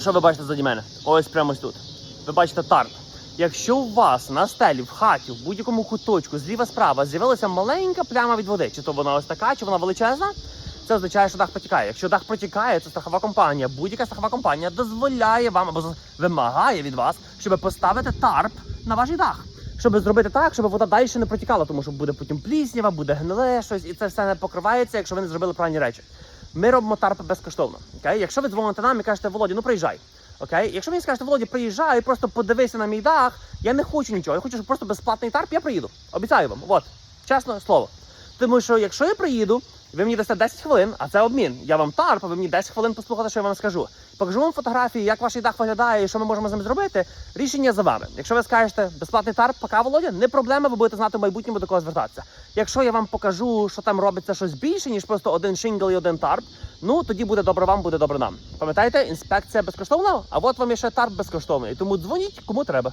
Що ви бачите заді мене? Ось прямо ось тут. Ви бачите тарп. Якщо у вас на стелі, в хаті, в будь-якому куточку, зліва справа з'явилася маленька пляма від води, чи то вона ось така, чи вона величезна, це означає, що дах протікає. Якщо дах протікає, це страхова компанія. Будь-яка страхова компанія дозволяє вам або вимагає від вас, щоб поставити тарп на ваш дах. Щоб зробити так, щоб вода далі не протікала, тому що буде потім пліснява, буде гниле щось, і це все не покривається, якщо ви не зробили правильні речі. Ми робимо тарпи безкоштовно. Окей? Якщо ви дзвоните нам і кажете, Володі, ну приїжджай. Окей? Якщо мені скажете, Володі, приїжджай, просто подивися на мій дах, я не хочу нічого, я хочу, щоб просто безплатний тарп, я приїду. Обіцяю вам. От, чесне слово. Тому що якщо я приїду, ви мені дасте 10 хвилин, а це обмін. Я вам тарп, а ви мені 10 хвилин послухати, що я вам скажу. Покажу вам фотографії, як ваш дах виглядає і що ми можемо з ним зробити. Рішення за вами. Якщо ви скажете безплатний тарп, пока Володя, не проблема, ви будете знати в майбутньому до кого звертатися. Якщо я вам покажу, що там робиться щось більше, ніж просто один шингл і один тарп, ну тоді буде добре вам, буде добре нам. Пам'ятаєте, інспекція безкоштовна, а от вам ще тарп безкоштовний. Тому дзвоніть кому треба.